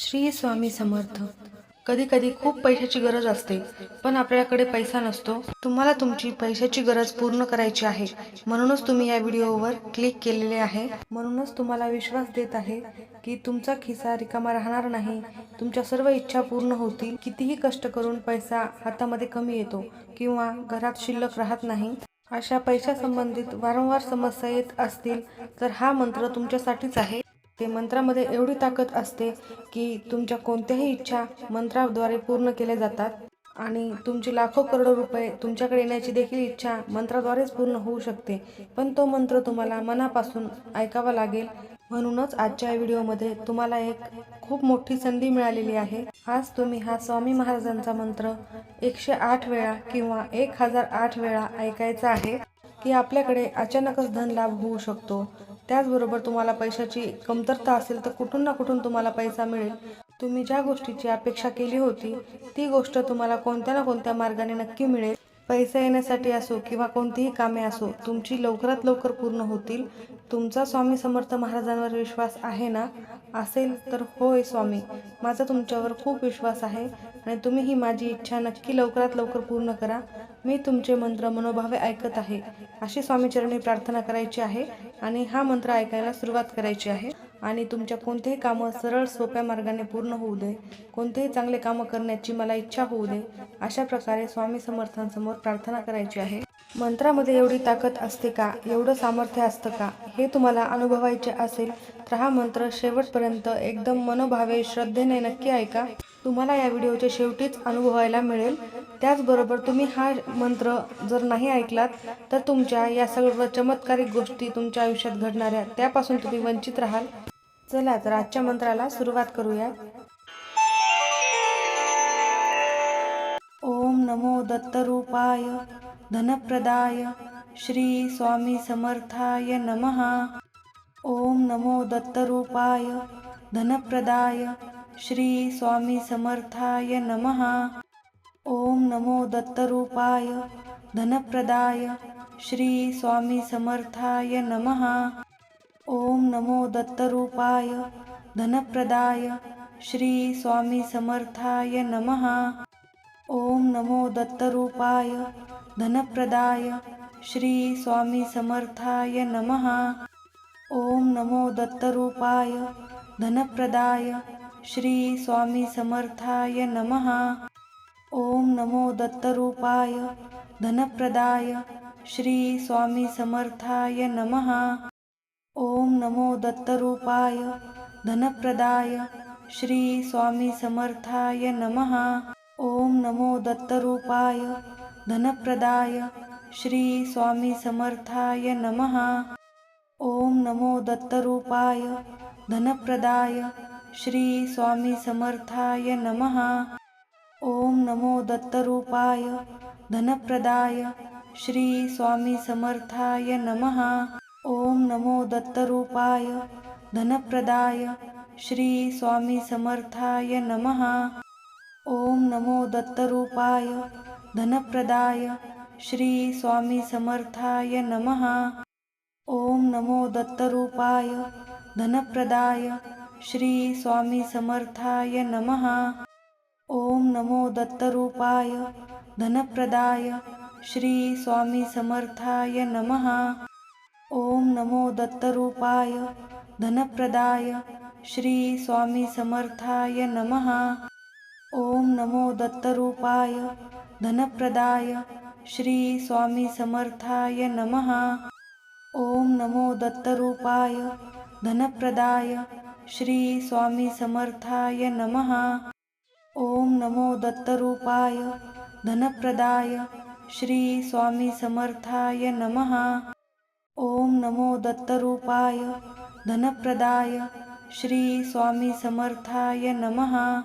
श्री स्वामी समर्थ. कधी कधी खूप पैशाची गरज असते पण आपल्याकडे पैसा नसतो. तुम्हाला तुमची पैशाची गरज पूर्ण करायची आहे. म्हणूनच तुम्ही या व्हिडिओवर क्लिक केलेले आहे. म्हणूनच तुम्हाला विश्वास देत आहे की तुमचा खिसा रिकामा राहणार नाही. तुमच्या सर्व इच्छा पूर्ण होतील. कितीही कष्ट करून पैसा हातामध्ये कमी येतो किंवा घरात शिल्लक राहत नाही. अशा पैशासंबंधित वारंवार समस्या येत असतील तर हा मंत्र तुमच्यासाठीच आहे. ते मंत्रामध्ये एवढी ताकद असते की तुमच्या कोणत्याही इच्छा मंत्राद्वारे पूर्ण केल्या जातात. आणि तुमची लाखो करोडो रुपये तुमच्याकडे येण्याची देखील इच्छा मंत्राद्वारेच पूर्ण होऊ शकते. पण तो मंत्र तुम्हाला मनापासून ऐकावा लागेल. म्हणूनच आजच्या व्हिडिओमध्ये तुम्हाला एक खूप मोठी संधी मिळालेली आहे. आज तुम्ही हा स्वामी महाराजांचा मंत्र एकशे आठ वेळा किंवा एक हजार आठ वेळा ऐकायचा आहे की आपल्याकडे अचानकच धन लाभ होऊ शकतो. त्याचबरोबर तुम्हाला पैशाची कमतरता असेल तर कुठून ना कुठून तुम्हाला पैसा मिळेल. तुम्ही ज्या गोष्टीची अपेक्षा केली होती ती गोष्ट तुम्हाला कोणत्या ना कोणत्या मार्गाने नक्की मिळेल. पैसा येण्यासाठी असो किंवा कोणतीही कामे असो तुमची लवकरात लवकर पूर्ण होतील. तुमचा स्वामी समर्थ महाराजांवर विश्वास आहे ना? असेल तर होय स्वामी. माझा तुमच्यावर खूप विश्वास आहे. आणि तुम्ही ही माझी इच्छा नक्की लवकरात लवकर पूर्ण करा. मी तुमचे मंत्र मनोभावे ऐकत आहे. अशी स्वामीचरणी प्रार्थना करायची आहे आणि हा मंत्र ऐकायला सुरुवात करायची आहे. आणि तुमच्या कोणतेही कामं सरळ सोप्या मार्गाने पूर्ण होऊ दे. कोणतेही चांगले कामं करण्याची मला इच्छा होऊ दे. अशा प्रकारे स्वामी समर्थांसमोर प्रार्थना करायची आहे. मंत्रामध्ये एवढी ताकद असते का? एवढं सामर्थ्य असतं का? हे तुम्हाला अनुभवायचे असेल तर हा मंत्र शेवटपर्यंत एकदम मनोभावे श्रद्धेने नक्की ऐका. तुम्हाला या व्हिडिओच्या शेवटीच अनुभवायला मिळेल. त्याचबरोबर तुम्ही हा मंत्र जर नाही ऐकलात तर तुमच्या या सर्व चमत्कारिक गोष्टी तुमच्या आयुष्यात घडणाऱ्या त्यापासून तुम्ही वंचित राहाल. चला तर आजच्या मंत्राला सुरुवात करूया. ओम नमो दत्तरूपाय धनप्रदाय श्री स्वामी समर्थाय नमः. ओम नमो दत्तरूपाय धनप्रदाय श्री स्वामी समर्थाय नमः. ओम नमो दत्तरूपाय धनप्रदाय श्री स्वामी समर्थाय नमः. ओम नमो दत्तरूपाय धनप्रदाय श्री स्वामी समर्थाय नमः. ओम नमो दत्तरूपाय धनप्रदाय श्री स्वामी समर्थाय नमः. ओम नमो दत्तरूपाय धनप्रदाय श्री स्वामी समर्थाय नमः. ओम नमो दत्तरूपाय धनप्रदाय श्री स्वामी समर्थाय नमः. ओम नमो दत्तरूपाय धनप्रदाय श्री स्वामी समर्थाय नमः. ओम नमो दत्तरूपाय धनप्रदाय श्री स्वामी समर्थाय नमः. ओम नमो दत्तरूपाय धनप्रदाय श्री स्वामी समर्थाय नमः. ओम नमो दत्तरूपाय धनप्रदाय श्री स्वामी समर्थाय नमः. ओम नमो दत्तरूपाय धनप्रदाय श्री स्वामी समर्थाय नमः. ओम नमो दत्तरूपाय धनप्रदाय श्री स्वामी समर्थाय नमः. ओम नमो दत्तरूपाय धनप्रदाय श्री स्वामी समर्थाय नमः. ओम नमो दत्तरूपाय धनप्रदाय श्री स्वामी समर्थाय नमः. ओम नमो दत्तरूपाय धनप्रदाय श्री स्वामी समर्थाय नमः. ओम नमो दत्तरूपाय धनप्रदाय श्री स्वामी समर्थाय नमः. ओम नमो दत्तरूपाय धनप्रदाय श्री स्वामी समर्थाय नमः. ओम नमो दत्तरूपाय धनप्रदाय श्री स्वामी समर्थाय नमः. ओम नमो दत्तरूपाय धनप्रदाय श्री स्वामी समर्थाय नमः.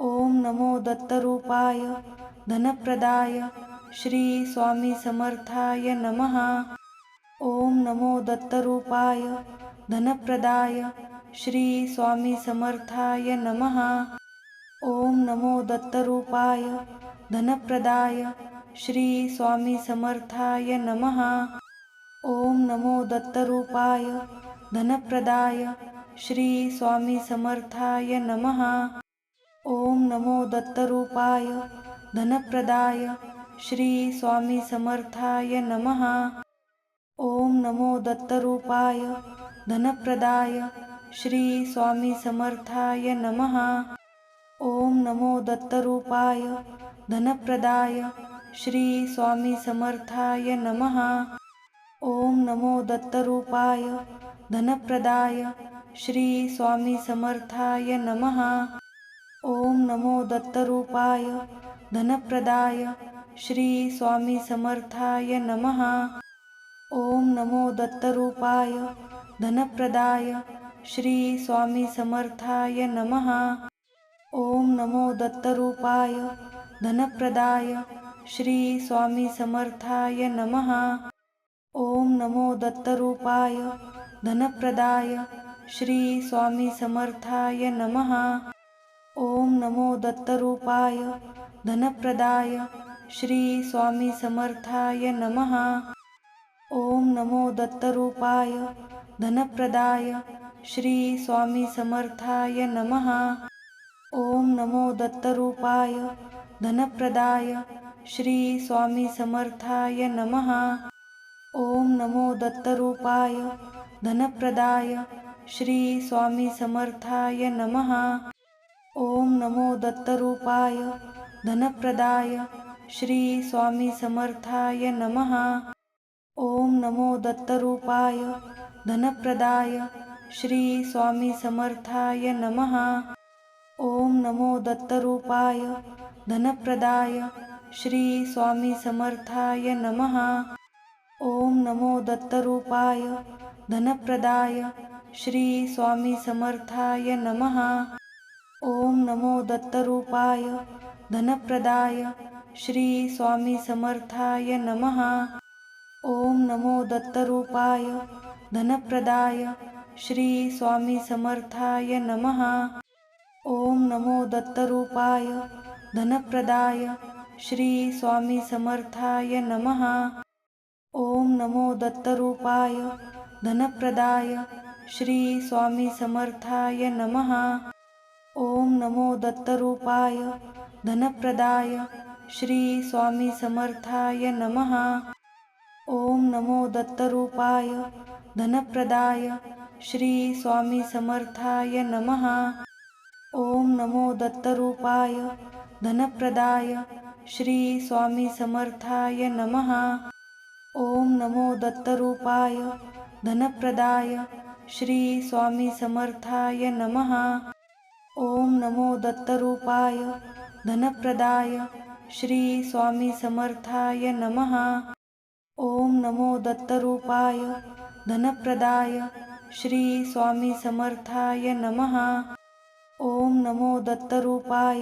ओम नमो दत्तरूपाय धनप्रदाय श्री स्वामी समर्थाय नमः. ओम नमो दत्तरूपाय धनप्रदाय श्री स्वामी समर्थाय नमः. ओम नमो दत्तरूपाय धनप्रदाय श्री स्वामी समर्थाय नमः. ओम नमो दत्तरूपाय धनप्रदाय श्री स्वामी समर्थाय नमः. ओम नमो दत्तरूपाय धनप्रदाय श्री स्वामी समर्थाय नमः. ओम नमो दत्तरूपाय धनप्रदाय श्री स्वामी समर्थाय नमः. ओम नमो दत्तरूपाय धनप्रदाय श्री स्वामी समर्थाय नमः. ओम नमो दत्तरूपाय धनप्रदाय श्री स्वामी समर्थाय नमः. ओम नमो दत्तरूपाय धनप्रदाय श्री स्वामी समर्थाय नमः. ओम नमो दत्तरूपाय धनप्रदाय श्री स्वामी समर्थाय नमः. ओम नमो दत्तरूपाय धनप्रदाय श्री स्वामी समर्थाय नमः. ओम नमो दत्तरूपाय धनप्रदाय श्री स्वामी समर्थाय नमः. ओम नमो दत्तरूपाय धनप्रदाय श्री स्वामी समर्थाय नमः. ओम नमो दत्तरूपाय धनप्रदाय श्री स्वामी समर्थाय नमः. ओम नमो दत्तरूपाय धनप्रदाय श्री स्वामी समर्थाय नमः. ओम नमो दत्तरूपाय धनप्रदाय श्री स्वामी समर्थाय नमः. ओम नमो दत्तरूपाय धनप्रदाय श्री स्वामी समर्थाय नमः. ओम नमो दत्तरूपाय धनप्रदाय श्री स्वामी समर्थाय नमः. ओम नमो दत्तरूपाय धनप्रदाय श्री स्वामी समर्थाय नमः. ओम नमो दत्तरूपाय धनप्रदाय श्री स्वामी समर्थाय नमः. ओम नमो दत्तरूपाय धनप्रदाय श्री स्वामी समर्थाय नमः. ओम नमो दत्तरूपाय धनप्रदाय श्री स्वामी समर्थाय नमः. ओम नमो दत्तरूपाय धनप्रदाय श्री स्वामी समर्थाय नमः. ओम नमो दत्तरूपाय धनप्रदाय श्री स्वामी समर्थाय नमः. ओम नमो दत्तरूपाय धनप्रदाय श्री स्वामी समर्थाय नमः. ओम नमो दत्तरूपाय धनप्रदाय श्री स्वामी समर्थाय नमः. ओम नमो दत्तरूपाय धनप्रदाय श्री स्वामी समर्थाय नमः. ओम नमो दत्तरूपाय धनप्रदाय श्री स्वामी समर्थाय नमः. ओम नमो दत्तरूपाय धनप्रदाय श्री स्वामी समर्थाय नमः. ओम नमो दत्तरूपाय धनप्रदाय श्री स्वामी समर्थाय नमः. ओम नमो दत्तरूपाय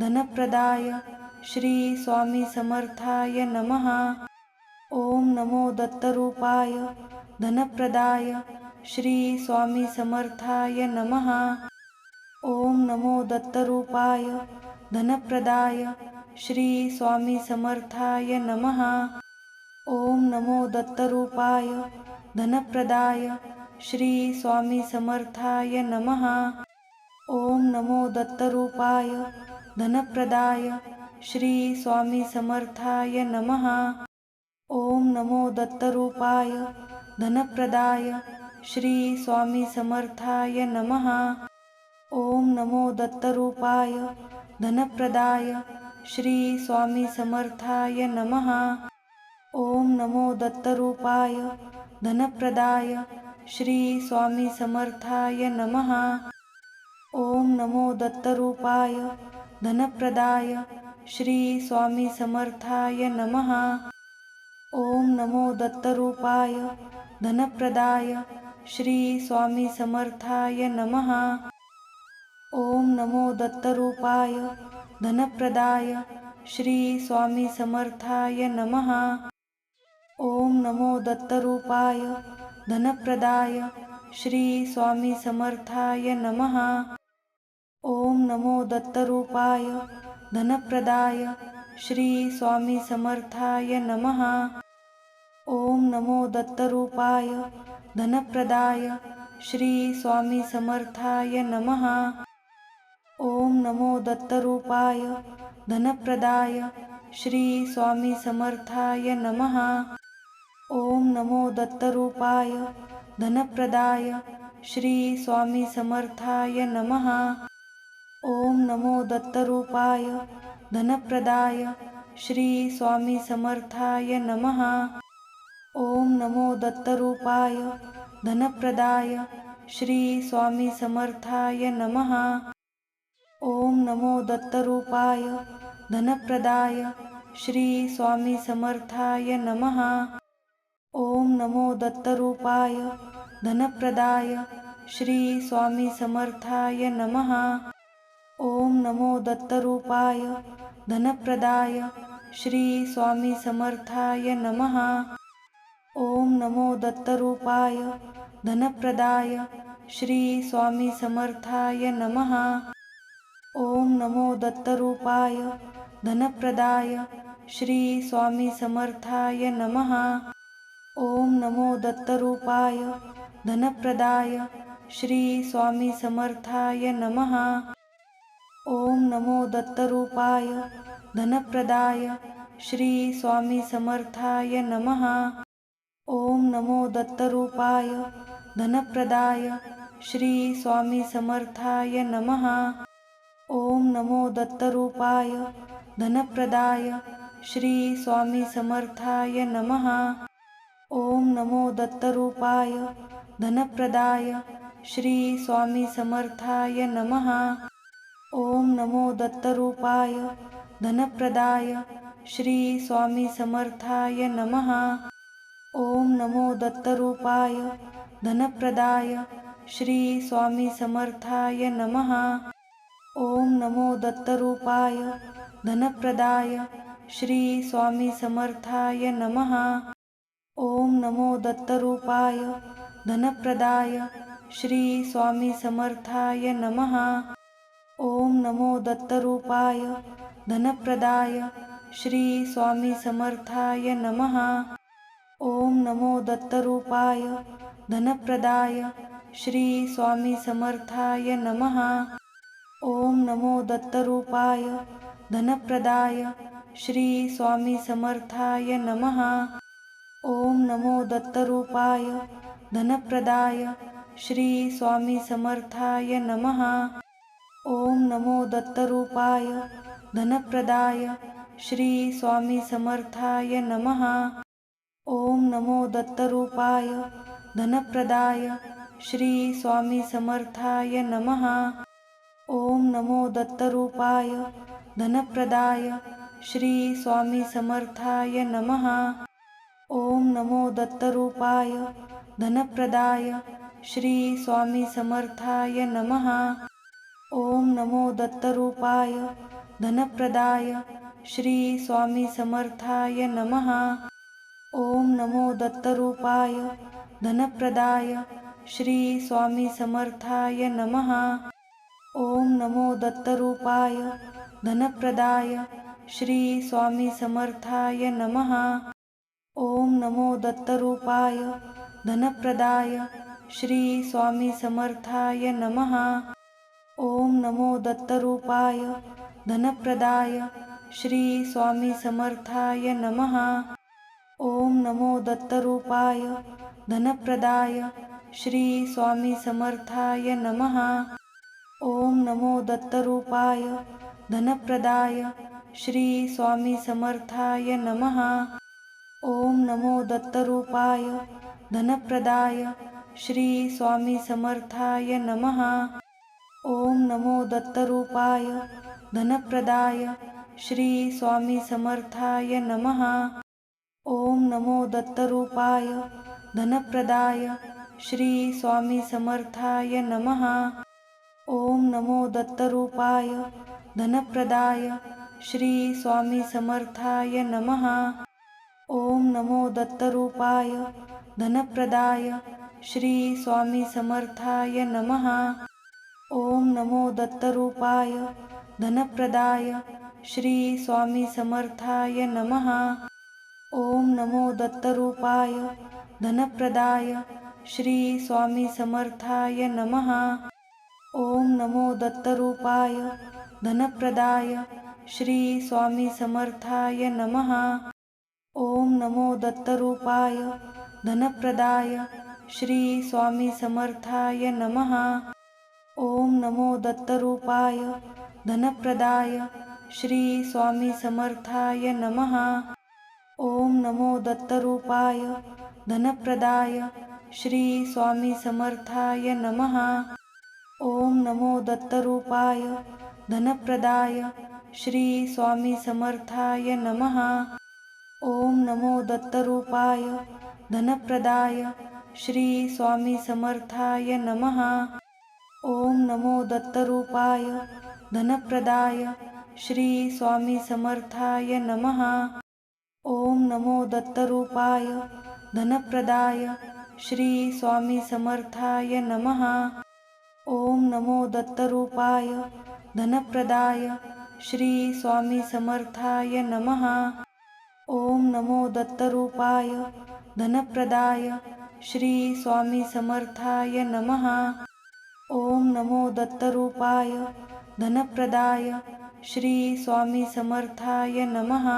धनप्रदाय श्री स्वामी समर्थाय नमः. ओम नमो दत्तरूपाय धनप्रदाय श्री स्वामी समर्थाय नमः. ओम नमो दत्तरूपाय धनप्रदाय श्री स्वामी समर्थाय नमः. ओम नमो दत्तरूपाय धनप्रदाय श्री स्वामी समर्थाय नमः. ओम नमो दत्तरूपाय धनप्रदाय श्री स्वामी समर्थाय नमः. ओम नमो दत्तरूपाय धनप्रदाय श्री स्वामी समर्थाय नमः. ओम नमो दत्तरूपाय धनप्रदाय श्री स्वामी समर्थाय नमः. ओम नमो दत्तरूपाय धनप्रदाय श्री स्वामी समर्थाय नमः. ओम नमो दत्तरूपाय धनप्रदाय श्री स्वामी समर्थाय नमः. ओम नमो दत्तरूपाय धनप्रदाय श्री स्वामी समर्थाय नमः. ओम नमो दत्तरूपाय धनप्रदाय श्री स्वामी समर्थाय नमः. ओम नमो दत्तरूपाय धनप्रदाय श्री स्वामी समर्थाय नमः. ओम नमो दत्तरूपाय धनप्रदाय श्री स्वामी समर्थाय नमः. ओम नमो दत्तरूपाय धनप्रदाय श्री स्वामी समर्थाय नमः. ओम नमो दत्तरूपाय धनप्रदाय श्री स्वामी समर्थाय नमः. ओम नमो दत्तरूपाय धनप्रदाय श्री स्वामी समर्थाय नमः। ओम नमो दत्तरूपाय धनप्रदाय श्री स्वामी समर्थाय नमः। ओम नमो दत्तरूपाय धनप्रदाय श्री स्वामी समर्थाय नमः। ओम नमो दत्तरूपाय धनप्रदाय श्री स्वामी समर्थाय नमः। ओम नमो दत्तरूपाय धनप्रदाय श्री स्वामी समर्थाय नमः। ओम नमो दत्तरूपाय धनप्रदाय श्री स्वामी समर्थाय नमः। ओम नमो दत्तरूपाय धनप्रदाय श्री स्वामी समर्थाय नमः। ओम नमो दत्तरूपाय धनप्रदाय श्री स्वामी समर्थाय नमः। ओम नमो दत्तरूपाय धनप्रदाय श्री स्वामी समर्थाय नमः। ओम नमो दत्तरूपाय धनप्रदाय श्री स्वामी समर्थाय नमः। ओम नमो दत्तरूपाय धनप्रदाय श्री स्वामी समर्थाय नमः। ओम नमो दत्तरूपाय धनप्रदाय श्री स्वामी समर्थाय नमः। नमो दत्तरूपाय धनप्रदाय श्री स्वामी समर्थाय नमः. ओम नमो दत्तरूपाय धनप्रदाय श्री स्वामी समर्थाय नमः. ओम नमो दत्तरूपाय धनप्रदाय श्री स्वामी समर्थाय नमः. ओम नमो दत्तरूपाय धनप्रदाय श्री स्वामी समर्थाय नमः. ओम नमो दत्तरूपाय धनप्रदाय श्री स्वामी समर्थाय नमः। ओम नमो दत्तरूपाय धनप्रदाय श्री स्वामी समर्थाय नमः। ओम नमो दत्तरूपाय धनप्रदाय श्री स्वामी समर्थाय नमः। ओम नमो दत्तरूपाय धनप्रदाय श्री स्वामी समर्थाय नमः। ओम नमो दत्तरूपाय धनप्रदाय श्री स्वामी समर्थाय नमः। ओम नमो दत्तरूपाय धनप्रदाय श्री स्वामी समर्थाय नमः। ओम नमो दत्तरूपाय धनप्रदाय श्री स्वामी समर्थाय नमः। ओम नमो दत्तरूपाय धनप्रदाय श्री स्वामी समर्थाय नमः। ओम नमो दत्तरूपाय धनप्रदाय श्री स्वामी समर्थाय नमः। ओम नमो दत्तरूपाय धनप्रदाय श्री स्वामी समर्थाय नमः। ओम नमो दत्तरूपाय धनप्रदाय श्री स्वामी समर्थाय नमः। ओम नमो दत्तरूपाय धनप्रदाय श्री स्वामी समर्थाय नमः। ओम नमो दत्तरूपाय धनप्रदाय श्री स्वामी समर्थाय नमः। ओम नमो दत्तरूपाय धनप्रदाय श्री स्वामी समर्थाय नमः। ओम नमो दत्तरूपाय धनप्रदाय श्री स्वामी समर्थाय नमः। ओम नमो दत्तरूपाय धनप्रदाय श्री स्वामी समर्थाय नमः। ओम नमो दत्तरूपाय धनप्रदाय श्री स्वामी समर्थाय नमः। ओम नमो दत्तरूपाय धनप्रदाय श्री स्वामी समर्थाय नमः। ओम नमो दत्तरूपाय धनप्रदाय श्री स्वामी समर्थाय नमः। ओम नमो दत्तरूपाय धनप्रदाय श्री स्वामी समर्थाय नमः। ओम नमो दत्तरूपाय धनप्रदाय श्री स्वामी समर्थाय नमः। ओम नमो दत्तरूपाय धनप्रदाय श्री स्वामी समर्थाय नमः। ओम नमो दत्तरूपाय धनप्रदाय श्री स्वामी समर्थाय नमः। ओम नमो दत्तरूपाय धनप्रदाय श्री स्वामी समर्थाय नमः। ओम नमो दत्तरूपाय धनप्रदाय श्री स्वामी समर्थाय नमः। ओम नमो दत्तरूपाय धनप्रदाय श्री स्वामी समर्थाय नमः। ओम नमो दत्तरूपाय धनप्रदाय श्री स्वामी समर्थाय नमः। ओम नमो दत्तरूपाय धनप्रदाय श्री स्वामी समर्थाय नमः। ओम नमो दत्तरूपाय धनप्रदाय श्री स्वामी समर्थाय नमः। ओम नमो दत्तरूपाय धनप्रदाय श्री स्वामी समर्थाय नमः। ओम नमो दत्तरूपाय धनप्रदाय श्री स्वामी समर्थाय नमः। ओम नमो दत्तरूपाय धनप्रदाय श्री स्वामी समर्थाय नमः। ओम नमो दत्तरूपाय धनप्रदाय श्री स्वामी समर्थाय नमः। ओम नमो दत्तरूपाय धनप्रदाय श्री स्वामी समर्थाय नमः।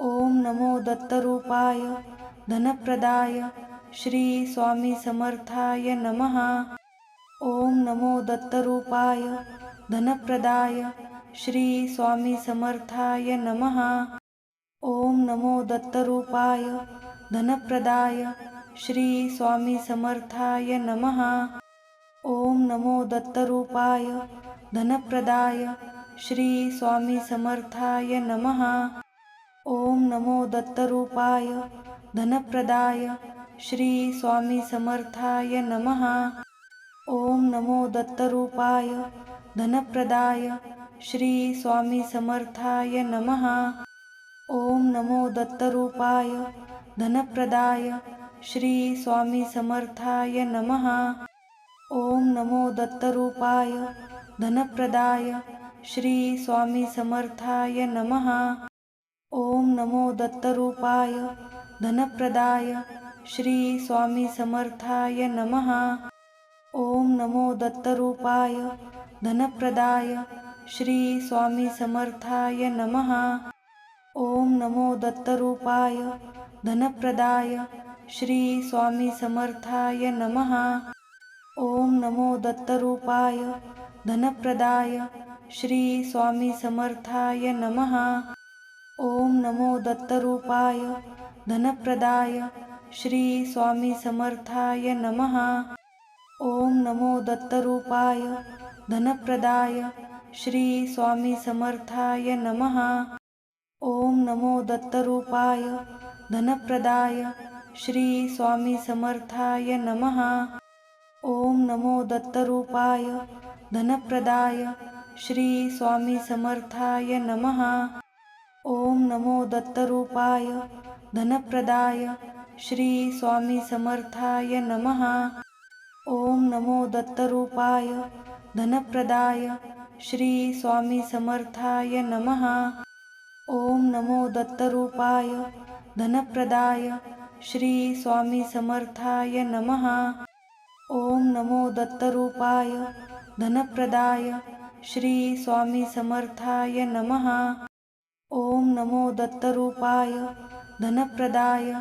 ओम नमो दत्तरूपाय धनप्रदाय श्री स्वामी समर्थाय नमः। ओम नमो दत्तरूपाय धनप्रदाय श्री स्वामी समर्थाय नमः। ओम नमो दत्तरूपाय धनप्रदाय श्री स्वामी समर्थाय नमः। ओम नमो दत्तरूपाय धनप्रदाय श्री स्वामी समर्थाय नमः। ओम नमो दत्तरूपाय धनप्रदाय श्री स्वामी समर्थाय नमः। ओम नमो दत्तरूपाय धनप्रदाय श्री स्वामी समर्थाय नमः। ओम नमो दत्तरूपाय धनप्रदाय श्री स्वामी समर्थाय नमः। ओम नमो दत्तरूपाय धनप्रदाय श्री स्वामी समर्थाय नमः। ओम नमो दत्तरूपाय धनप्रदाय श्री स्वामी समर्थाय नमः। ओम नमो दत्तरूपाय धनप्रदाय श्री स्वामी समर्थाय नमः। ओम नमो दत्तरूपाय धनप्रदाय श्री स्वामी समर्थाय नमः। ओम नमो दत्तरूपाय धनप्रदाय श्री स्वामी समर्थाय नमः। ओम नमो दत्तरूपाय धनप्रदाय श्री स्वामी समर्थाय नमः। ओम नमो दत्तरूपाय धनप्रदाय श्री स्वामी समर्थाय नमः। ओम नमो दत्तरूपाय धनप्रदाय श्री स्वामी समर्थाय नमः। ओम नमो दत्तरूपाय धनप्रदाय श्री स्वामी समर्थाय नमः। ओम नमो दत्तरूपाय धनप्रदाय श्री स्वामी समर्थाय नमः। ओम नमो दत्तरूपाय धनप्रदाय श्री स्वामी समर्थाय नमः। ओम नमो दत्तरूपाय धनप्रदाय श्री स्वामी समर्थाय नमः। ओम नमो दत्तरूपाय धनप्रदाय श्री स्वामी समर्थाय नमः। ओम नमो दत्तरूपाय धनप्रदाय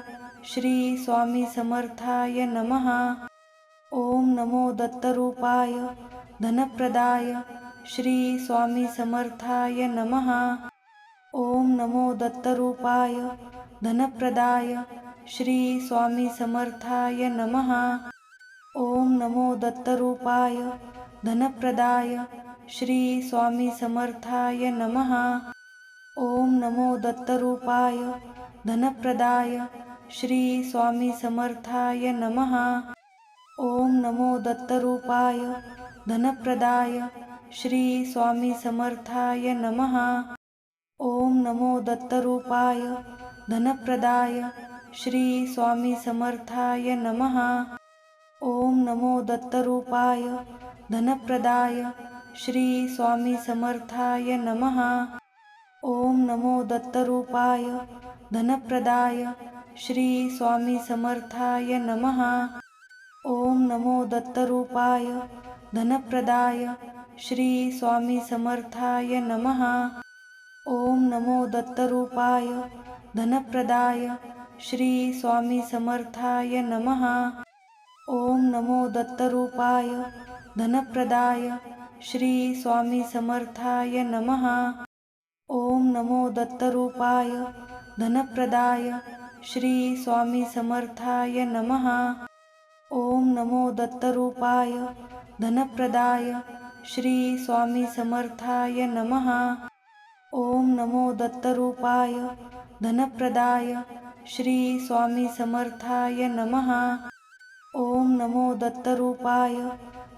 श्री स्वामी समर्थाय नमः। ओम नमो दत्तरूपाय धनप्रदाय श्री स्वामी समर्थाय नमः। ओम नमो दत्तरूपाय धनप्रदाय श्री स्वामी समर्थाय नमः। ओम नमो दत्तरूपाय धनप्रदाय श्री स्वामी समर्थाय नमः। ओम नमो दत्तरूपाय धनप्रदाय श्री स्वामी समर्थाय नमः। ओम नमो दत्तरूपाय धनप्रदाय श्री स्वामी समर्थाय नमः। ओम नमो दत्तरूपाय धनप्रदाय श्री स्वामी समर्थाय नमः। ओम नमो दत्तरूपाय धनप्रदाय श्री स्वामी समर्थाय नमः। ओम नमो दत्तरूपाय धनप्रदाय श्री स्वामी समर्थाय नमः। ओम नमो दत्तरूपाय धनप्रदाय श्री स्वामी समर्थाय नमः। ओम नमो दत्तरूपाय धनप्रदाय श्री स्वामी समर्थाय नमः। ओम नमो दत्तरूपाय धनप्रदाय श्री स्वामी समर्थाय नमः। ओम नमो दत्तरूपाय धनप्रदाय श्री स्वामी समर्थाय नमः। ओम नमो दत्तरूपाय धनप्रदाय श्री स्वामी समर्थाय नमः। ओम नमो दत्तरूपाय धनप्रदाय श्री स्वामी समर्थाय नमः। ओम नमो दत्तरूपाय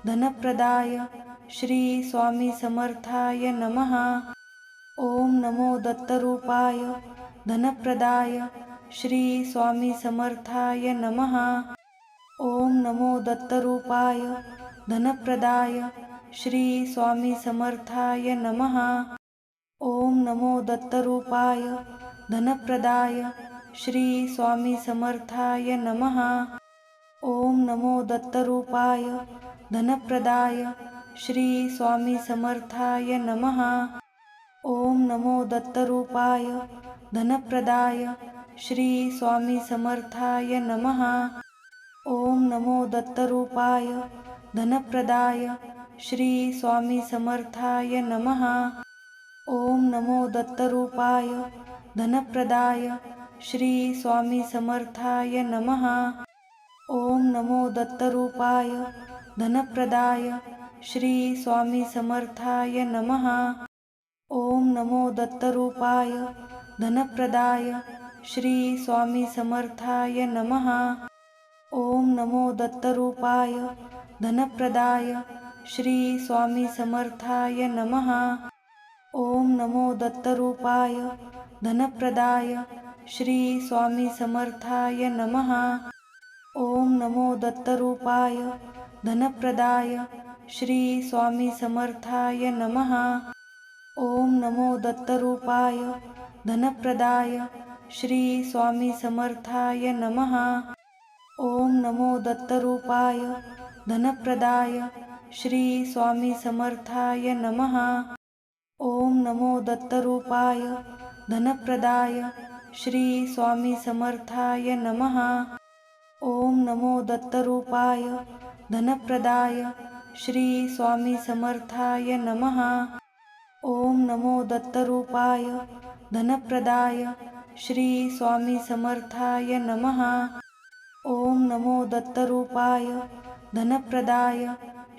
धनप्रदाय श्री स्वामी समर्थाय नमः। ओम नमो दत्तरूपाय धनप्रदाय श्री स्वामी समर्थाय नमः। ओम नमो दत्तरूपाय धनप्रदाय श्री स्वामी समर्थाय नमः। ओम नमो दत्तरूपाय धनप्रदाय श्री स्वामी समर्थाय नमः। ओम नमो दत्तरूपाय धनप्रदाय श्री स्वामी समर्थाय नमः। ओम नमो दत्तरूपाय धनप्रदाय श्री स्वामी समर्थाय नमः। ओम नमो दत्तरूपाय धनप्रदाय श्री स्वामी समर्थाय नमः। ओम नमो दत्तरूपाय धनप्रदाय श्री स्वामी समर्थाय नमः। ओम नमो दत्तरूपाय धनप्रदाय श्री स्वामी समर्थाय नमः। ओम नमो दत्तरूपाय धनप्रदाय श्री स्वामी समर्थाय नमः। ओम नमो दत्तरूपाय धनप्रदाय श्री स्वामी समर्थाय नमः। ओम नमो दत्तरूपाय धनप्रदाय श्री स्वामी समर्थाय नमः। ओम नमो दत्तरूपाय धनप्रदाय श्री स्वामी समर्थाय नमः। ओम नमो दत्तरूपाय धनप्रदाय श्री स्वामी समर्थाय नमः। ओम नमो दत्तरूपाय धनप्रदाय श्री स्वामी समर्थाय नमः। ओम नमो दत्तरूपाय धनप्रदाय श्री स्वामी समर्थाय नमः। ओम नमो दत्तरूपाय धनप्रदाय श्री स्वामी समर्थाय नमः। ओम नमो दत्तरूपाय धनप्रदाय श्री स्वामी समर्थाय नमः। ओम नमो दत्तरूपाय धनप्रदाय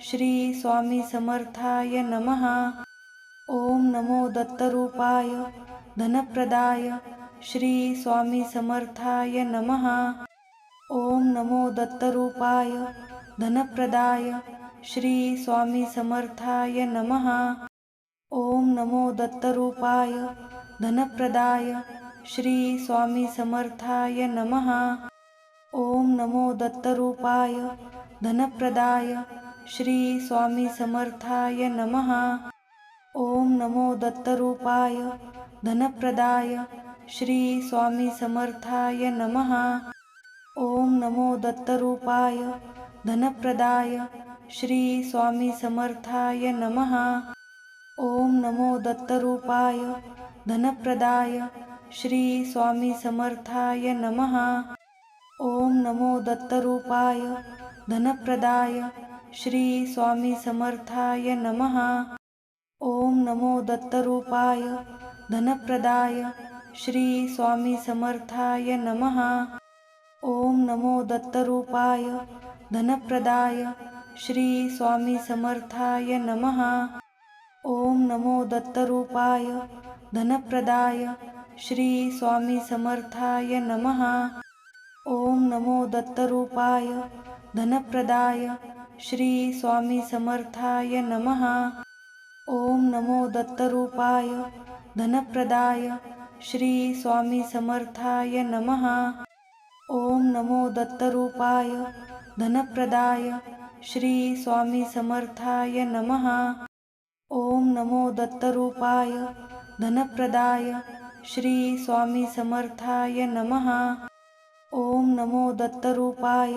श्री स्वामी समर्थाय नमः। ओम नमो दत्तरूपाय धनप्रदाय श्री स्वामी समर्थाय नमः। ओम नमो दत्तरूपाय धनप्रदाय श्री स्वामी समर्थाय नमः। ओम नमो दत्तरूपाय धनप्रदाय श्री स्वामी समर्थाय नमः। ओम नमो दत्तरूपाय धनप्रदाय श्री स्वामी समर्थाय नमः। ओम नमो दत्तरूपाय धनप्रदाय श्री स्वामी समर्थाय नमः। ओम नमो दत्तरूपाय धनप्रदाय श्री स्वामी समर्थाय नमः। ओम नमो दत्तरूपाय धनप्रदाय श्री स्वामी समर्थाय नमः। ओम नमो दत्तरूपाय धनप्रदाय श्री स्वामी समर्थाय नमः। ओम नमो दत्तरूपाय धनप्रदाय श्री स्वामी समर्थाय नमः। ओम नमो दत्तरूपाय धनप्रदाय श्री स्वामी समर्थाय नमः। ओम नमो दत्तरूपाय धनप्रदाय श्री स्वामी समर्थाय नमः। ओम नमो दत्तरूपाय धनप्रदाय श्री स्वामी समर्थाय नमः। ओम नमो दत्तरूपाय धनप्रदाय श्री स्वामी समर्थाय नमः। ओम नमो दत्तरूपाय धनप्रदाय श्री स्वामी समर्थाय नमः। ओम नमो दत्तरूपाय धनप्रदाय श्री स्वामी समर्थाय नमः। ओम नमो दत्तरूपाय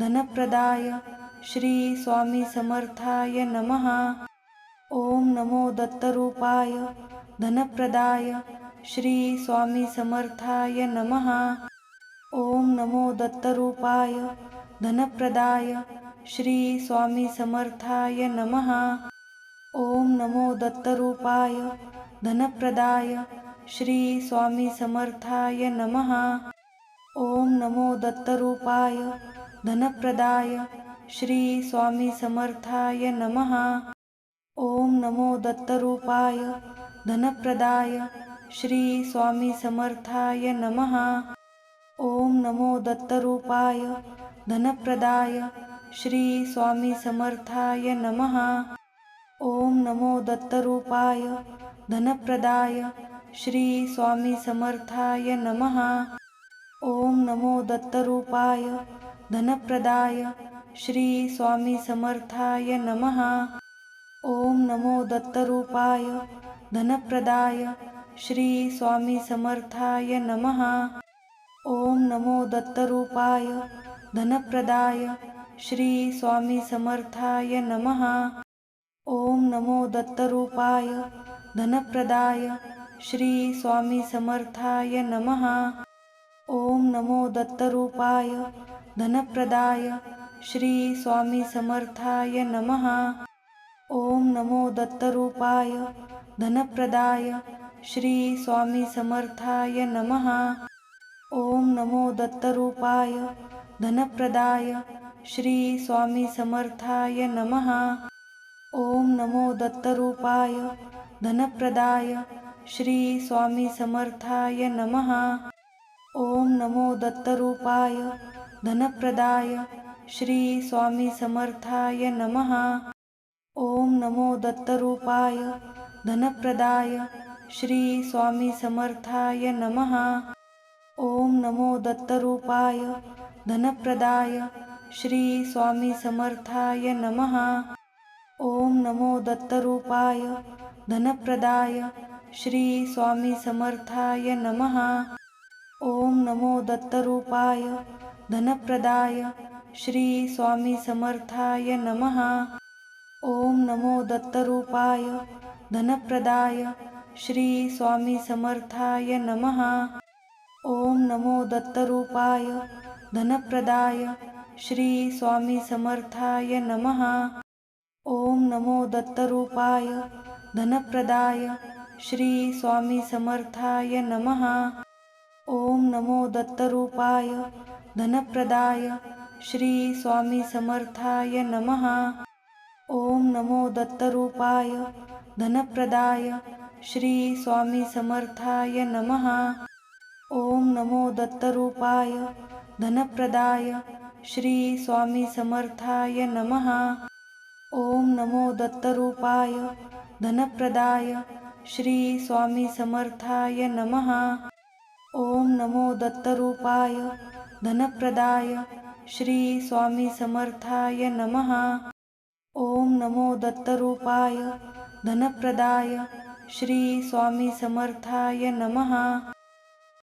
धनप्रदाय श्री स्वामी समर्थाय नमः। ओम नमो दत्तरूपाय धनप्रदाय श्री स्वामी समर्थाय नमः। ओम नमो दत्तरूपाय धनप्रदाय श्री स्वामी समर्थाय नमः। ओम नमो दत्तरूपाय धनप्रदाय श्री स्वामी समर्थाय नमः। ओम नमो दत्तरूपाय धनप्रदाय श्री स्वामी समर्थाय नमः। ओम नमो दत्तरूपाय धनप्रदाय श्री स्वामी समर्थाय नमः। ओम नमो दत्तरूपाय धनप्रदाय श्री स्वामी समर्थाय नमः। ओम नमो दत्तरूपाय धनप्रदाय श्री स्वामी समर्थाय नमः। ओम नमो दत्तरूपाय धनप्रदाय श्री स्वामी समर्थाय नमः। ओम नमो दत्तरूपाय धनप्रदाय श्री स्वामी समर्थाय नमः। ओम नमो दत्तरूपाय धनप्रदाय श्री स्वामी समर्थाय नमः। ओम नमो दत्तरूपाय धनप्रदाय श्री स्वामी समर्थाय नमः। ओम नमो दत्तरूपाय धनप्रदाय श्री स्वामी समर्थाय नमः। ओम नमो दत्तरूपाय धनप्रदाय श्री स्वामी समर्थाय नमः। ओम नमो दत्तरूपाय धनप्रदाय श्री स्वामी समर्थाय नमः। ओम नमो दत्तरूपाय धनप्रदाय श्री स्वामी समर्थाय नमः। ओम नमो दत्तरूपाय धनप्रदाय श्री स्वामी समर्थाय नमः। ओम नमो दत्तरूपाय धनप्रदाय श्री स्वामी समर्थाय नमः। ओम नमो दत्तरूपाय धनप्रदाय श्री स्वामी समर्थाय नमः। ओम नमो दत्तरूपाय धनप्रदाय श्री स्वामी समर्थाय नमः। ओम नमो दत्तरूपाय धनप्रदाय श्री स्वामी समर्थाय नमः। ओम नमो दत्तरूपाय धनप्रदाय श्री स्वामी समर्थाय नमः। ओम नमो दत्तरूपाय धनप्रदाय श्री स्वामी समर्थाय नमः। ओम नमो दत्तरूपाय धनप्रदाय श्री स्वामी समर्थाय नमः। ओम नमो दत्तरूपाय धनप्रदाय श्री स्वामी समर्थाय नमः। ओम नमो दत्तरूपाय धनप्रदाय श्री स्वामी समर्थाय नमः। ओम नमो दत्तरूपाय धनप्रदाय श्री स्वामी समर्थाय नमः। ओम नमो दत्तरूपाय धनप्रदाय श्री स्वामी समर्थाय नमः। ओम नमो दत्तरूपाय धनप्रदाय श्री स्वामी समर्थाय नमः। ओम नमो दत्तरूपाय धनप्रदाय श्री स्वामी समर्थाय नमः.